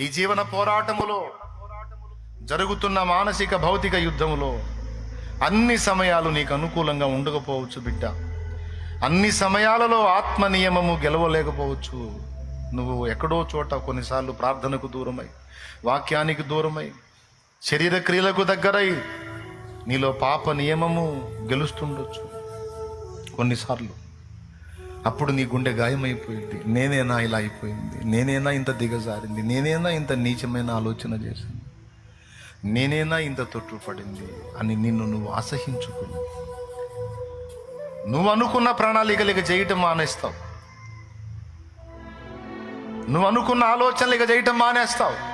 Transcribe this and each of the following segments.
ఈ జీవన పోరాటములో జరుగుతున్న మానసిక భౌతిక యుద్ధములో అన్ని సమయాలు నీకు అనుకూలంగా ఉండకపోవచ్చు బిడ్డ. అన్ని సమయాలలో ఆత్మ నియమము గెలవలేకపోవచ్చు. నువ్వు ఎక్కడో చోట కొన్నిసార్లు ప్రార్థనకు దూరమై వాక్యానికి దూరమై శరీర క్రియలకు దగ్గరై నీలో పాప నియమము గెలుస్తుండొచ్చు. కొన్నిసార్లు అప్పుడు నీ గుండె గాయమైపోయింది. నేనేనా ఇలా అయిపోయింది? నేనేనా ఇంత దిగజారింది? నేనేనా ఇంత నీచమైన ఆలోచన చేసింది? నేనేనా ఇంత తొట్టుపడింది అని నిన్ను నువ్వు అసహించుకుని నువ్వు అనుకున్న ప్రణాళికలు ఇక చేయటం మానేస్తావు. నువ్వు అనుకున్న ఆలోచనలు ఇక చేయటం మానేస్తావు.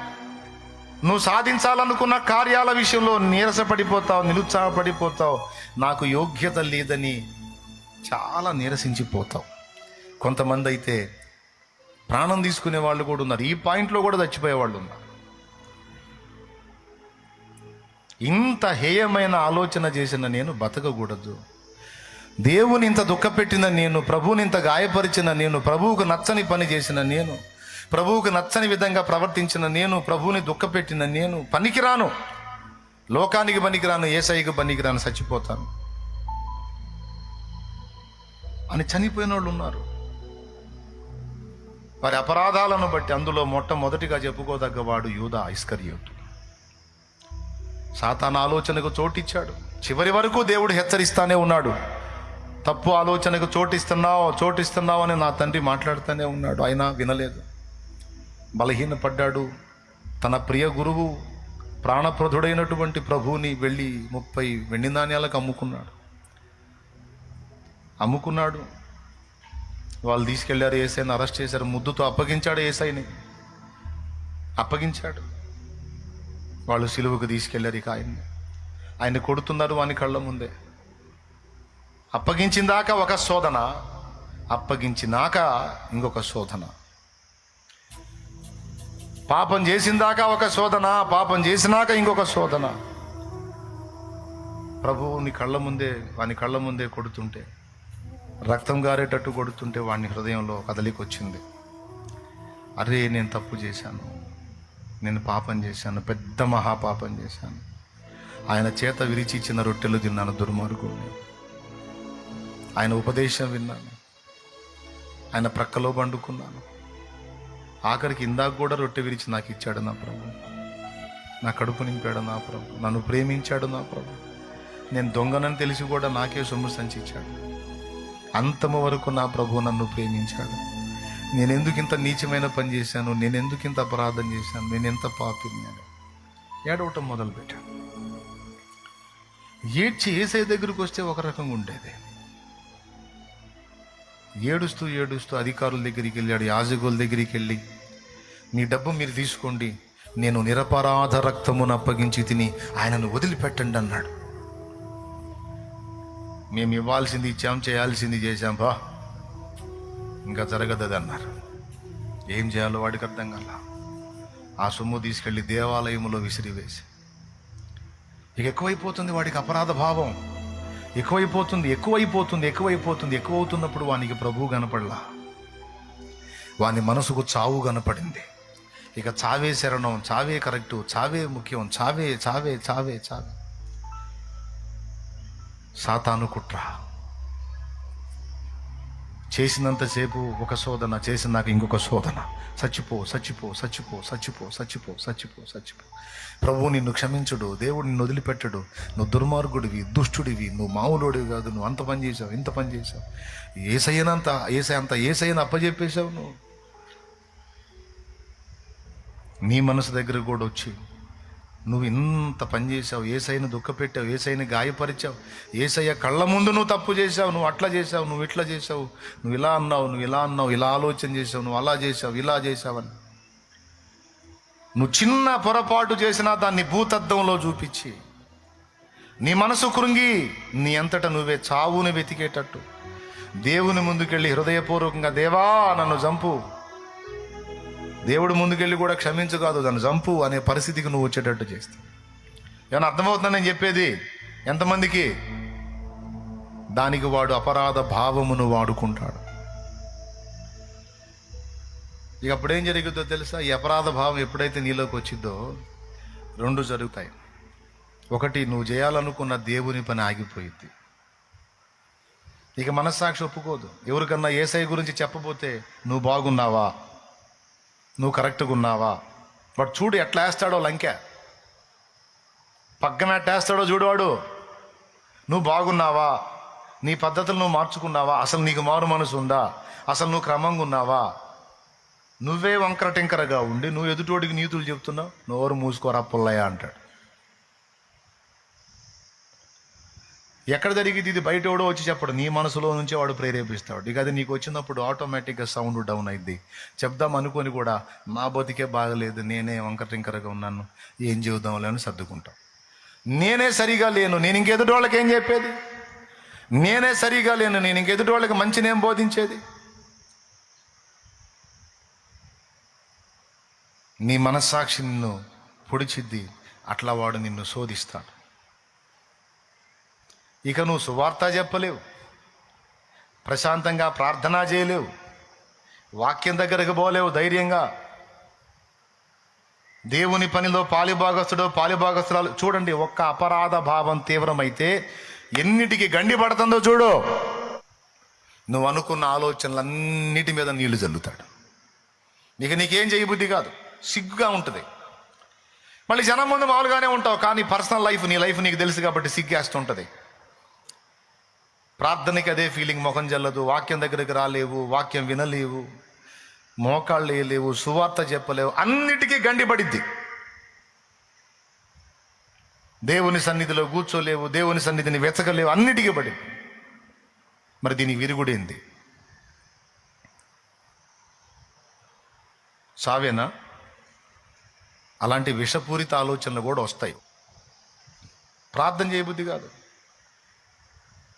నువ్వు సాధించాలనుకున్న కార్యాల విషయంలో నీరసపడిపోతావు నిరుత్సాహపడిపోతావు. నాకు యోగ్యత లేదని చాలా నీరసించిపోతావు. కొంతమంది అయితే ప్రాణం తీసుకునే వాళ్ళు కూడా ఉన్నారు. ఈ పాయింట్లో కూడా చచ్చిపోయే వాళ్ళు ఉన్నారు. ఇంత హేయమైన ఆలోచన చేసిన నేను బతకకూడదు. దేవుని ఇంత దుఃఖపెట్టిన నేను ప్రభువుని ఇంత గాయపరిచిన నేను ప్రభువుకు నచ్చని పని చేసిన నేను ప్రభువుకు నచ్చని విధంగా ప్రవర్తించిన నేను ప్రభువుని దుఃఖపెట్టిన నేను పనికిరాను. లోకానికి పనికిరాను ఏసైకి పనికిరాను చచ్చిపోతాను. అని చనిపోయిన వాళ్ళు ఉన్నారు. వారి అపరాధాలను బట్టి అందులో మొట్టమొదటిగా చెప్పుకోదగ్గవాడు యూదా ఐస్కర్యోతు సాతాన ఆలోచనకు చోటిచ్చాడు. చివరి వరకు దేవుడు హెచ్చరిస్తానే ఉన్నాడు. తప్పు ఆలోచనకు చోటిస్తున్నావు చోటిస్తున్నావు అని నా తండ్రి మాట్లాడుతూనే ఉన్నాడు. ఆయన వినలేదు. బలహీనపడ్డాడు. తన ప్రియ గురువు ప్రాణప్రధుడైనటువంటి ప్రభువుని వెళ్ళి ముప్పై వెండి నాణ్యాలకు అమ్ముకున్నాడు. అమ్ముకున్నాడు. వాళ్ళు తీసుకెళ్ళారు ఏసైని అరెస్ట్ చేశారు. ముద్దుతో అప్పగించాడు ఏసైని. అప్పగించాడు. వాళ్ళు సిలువకు తీసుకెళ్ళారు ఇక ఆయన్ని. ఆయన కొడుతున్నారు వాని కళ్ళ ముందే. అప్పగించిందాక ఒక శోధన. అప్పగించినాక ఇంకొక శోధన. పాపం చేసిందాక ఒక శోధన. పాపం చేసినాక ఇంకొక శోధన. ప్రభువుని కళ్ళ ముందే వాని కళ్ళ ముందే కొడుతుంటే రక్తం గారేటట్టు కొడుతుంటే వాడిని హృదయంలో కదలికి వచ్చింది అరే నేను తప్పు చేశాను. నేను పాపం చేశాను. పెద్ద మహాపాపం చేశాను. ఆయన చేత విరిచి ఇచ్చిన రొట్టెలు తిన్నాను దుర్మార్గుడిని ఆయన ఉపదేశం విన్నాను. ఆయన ప్రక్కలో పండుకున్నాను. ఆఖరికి ఇందాక కూడా రొట్టె విరిచి నాకు ఇచ్చాడు నా ప్రభు. నా కడుపు నింపాడు నా ప్రభు. నన్ను ప్రేమించాడు నా ప్రభు. నేను దొంగనని తెలిసి కూడా నాకే సొమ్ము సంచిచ్చాడు. అంతము వరకు నా ప్రభు నన్ను ప్రేమించాడు. నేను ఎందుకు ఇంత నీచమైన పని చేశాను? నేను ఎందుకు ఇంత అపరాధం చేశాను? నేను ఎంత పాపిని అని ఏడవటం మొదలుపెట్టాను ఏడ్చి ఏసై దగ్గరికి వస్తే ఒక రకంగా ఉండేది. ఏడుస్తూ ఏడుస్తూ అధికారుల దగ్గరికి వెళ్ళాడు యాజకుల దగ్గరికి వెళ్ళి మీ డబ్బు మీరు తీసుకోండి నేను నిరపరాధ రక్తమును అప్పగించి తిని ఆయనను వదిలిపెట్టండి అన్నాడు. మేము ఇవ్వాల్సింది ఇచ్చాం చేయాల్సింది చేశాం బా. ఇంకా జరగదు అన్నారు ఏం చేయాలో వాడికి అర్థం కాల. ఆ సొమ్ము తీసుకెళ్ళి దేవాలయంలో విసిరివేసి. ఇక ఎక్కువైపోతుంది వాడికి అపరాధ భావం. ఎక్కువైపోతుంది ఎక్కువైపోతుంది ఎక్కువైపోతుంది ఎక్కువ అవుతున్నప్పుడు వానికి ప్రభువు కనపడలా. వాని మనసుకు చావు కనపడింది. ఇక చావే శరణం చావే కరెక్టు చావే ముఖ్యం చావే చావే చావే చావే. సాతాను కుట్ర. చేసినంతసేపు ఒక శోధన చేసినాక ఇంకొక శోధన. చచ్చిపో చచ్చిపో చచ్చిపో చచ్చిపో చచ్చిపో చచ్చిపో చచ్చిపో ప్రభువు నిన్ను క్షమించుడు దేవుడు నిన్ను వదిలిపెట్టడు. నువ్వు దుర్మార్గుడివి దుష్టుడివి నువ్వు మామూలుడివి కాదు. నువ్వు అంత పని చేసావు ఇంత పని చేసావు ఏసైనంత ఏసై అంత ఏసైనా అప్పచెప్పేశావు నువ్వు. నీ మనసు దగ్గర కూడా వచ్చి నువ్వు ఇంత పని చేసావు ఏసైని దుఃఖపెట్టావు ఏసైని గాయపరిచావు ఏసయ్య కళ్ళ ముందు నువ్వు తప్పు చేసావు నువ్వు అట్లా చేసావు నువ్వు ఇట్లా చేసావు నువ్వు ఇలా అన్నావు నువ్వు ఇలా అన్నావు ఇలా ఆలోచన చేసావు నువ్వు అలా చేసావు ఇలా చేసావని నువ్వు చిన్న పొరపాటు చేసినా దాన్ని భూతద్దంలో చూపించి నీ మనసు కృంగి నీ అంతటా నువ్వే చావుని వెతికేటట్టు. దేవుని ముందుకెళ్ళి హృదయపూర్వకంగా దేవా నన్ను చంపు దేవుడు ముందుకెళ్ళి కూడా క్షమించు కాదు దాన్ని చంపు అనే పరిస్థితికి నువ్వు వచ్చేటట్టు చేస్తావు. ఏమైనా అర్థమవుతుందని నేను చెప్పేది? ఎంతమందికి? దానికి వాడు అపరాధ భావమును వాడుకుంటాడు. ఇక అప్పుడేం జరుగుతుందో తెలుసా? ఈ అపరాధ భావం ఎప్పుడైతే నీలోకి వచ్చిందో రెండు జరుగుతాయి. ఒకటి నువ్వు చేయాలనుకున్న దేవుని పని ఆగిపోయింది ఇక మనస్సాక్షి ఒప్పుకోదు. ఎవరికన్నా ఏసై గురించి చెప్పబోతే నువ్వు బాగున్నావా? నువ్వు కరెక్ట్గా ఉన్నావా? వాడు చూడు ఎట్లా వేస్తాడో లంకె. పక్కన ఎట్టేస్తాడో చూడువాడు నువ్వు బాగున్నావా? నీ పద్ధతులు నువ్వు మార్చుకున్నావా? అసలు నీకు మారు మనసు ఉందా? అసలు నువ్వు క్రమంగా ఉన్నావా? నువ్వే వంకర టింకరగా ఉండి నువ్వు ఎదుటోడికి నీతులు చెప్తున్నావు నోరు మూసుకోరా పుల్లయ్య అంటాడు. ఎక్కడ జరిగింది ఇది? బయట ఎవడో వచ్చి చెప్పడు. నీ మనసులో నుంచే వాడు ప్రేరేపిస్తాడు. ఇక అది నీకు వచ్చినప్పుడు ఆటోమేటిక్గా సౌండ్ డౌన్ అయింది చెప్దాం అనుకొని కూడా నా బతికే బాగలేదు. నేనే వంకటింకరగా ఉన్నాను. ఏం చెబుదాంలే అని సర్దుకుంటాం. నేనే సరిగా లేను. నేను ఇంకెదుటి వాళ్ళకి ఏం చెప్పేది? నేనే సరిగా లేను. నేను ఇంకెదుటి వాళ్ళకి మంచి నేను బోధించేది? నీ మనస్సాక్షి నిన్ను పొడిచిద్ది. అట్లా వాడు నిన్ను శోధిస్తాడు. ఇక నువ్వు సువార్త చెప్పలేవు. ప్రశాంతంగా ప్రార్థన చేయలేవు. వాక్యం దగ్గరకు పోలేవు ధైర్యంగా. దేవుని పనిలో పాలిభాగస్తుడో పాలిభాగస్తురాలు చూడండి ఒక్క అపరాధ భావం తీవ్రమైతే ఎన్నిటికి గండి పడుతుందో చూడు. నువ్వు అనుకున్న ఆలోచనలన్నిటి మీద నీళ్ళు చల్లుతాడు ఇక నీకేం చేయబుద్ధి కాదు. సిగ్గుగా ఉంటుంది. మళ్ళీ జనం ముందు మామూలుగానే ఉంటావు కానీ పర్సనల్ లైఫ్ నీ లైఫ్ నీకు తెలుసు కాబట్టి సిగ్గేస్తుంటుంది. ప్రార్థనకి అదే ఫీలింగ్ మొఖం జల్లదు వాక్యం దగ్గరికి రాలేవు వాక్యం వినలేవు మోకాళ్ళు వేయలేవు సువార్త చెప్పలేవు అన్నిటికీ గండిపడిద్ది. దేవుని సన్నిధిలో కూర్చోలేవు దేవుని సన్నిధిని వెతకలేవు అన్నిటికీ పడింది. మరి దీని విరుగుడేంది సావేనా? అలాంటి విషపూరిత ఆలోచనలు కూడా వస్తాయి. ప్రార్థన చేయబుద్ధి కాదు.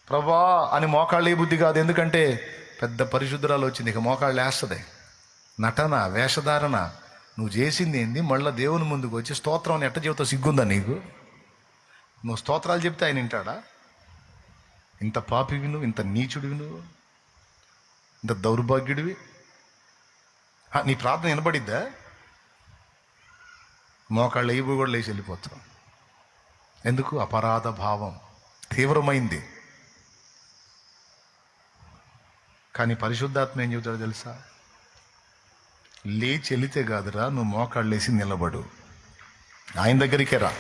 ప్రభా అని మోకాళ్ళు బుద్ధి కాదు. ఎందుకంటే పెద్ద పరిశుద్ధురాలు వచ్చింది. ఇక మోకాళ్ళు వేస్తుంది నటన వేషధారణ నువ్వు చేసింది ఏంది? మళ్ళీ దేవుని ముందుకు వచ్చి స్తోత్రం అని ఎట్ట చెబుతా సిగ్గుందా నీకు? నువ్వు స్తోత్రాలు చెప్తే ఆయన వింటాడా? ఇంత పాపివి నువ్వు ఇంత నీచుడివి నువ్వు ఇంత దౌర్భాగ్యుడివి. నీ ప్రార్థన వినబడిద్దా? మోకాళ్ళు ఏ కూడా లేచి వెళ్ళిపోతాం ఎందుకు? అపరాధ భావం. తీవ్రమైంది. కానీ పరిశుద్ధాత్మ ఏం చెబుతాడో తెలుసా? లేచి వెళితే కాదురా నువ్వు మోకాళ్ళు వేసి నిలబడు. ఆయన దగ్గరికే రా.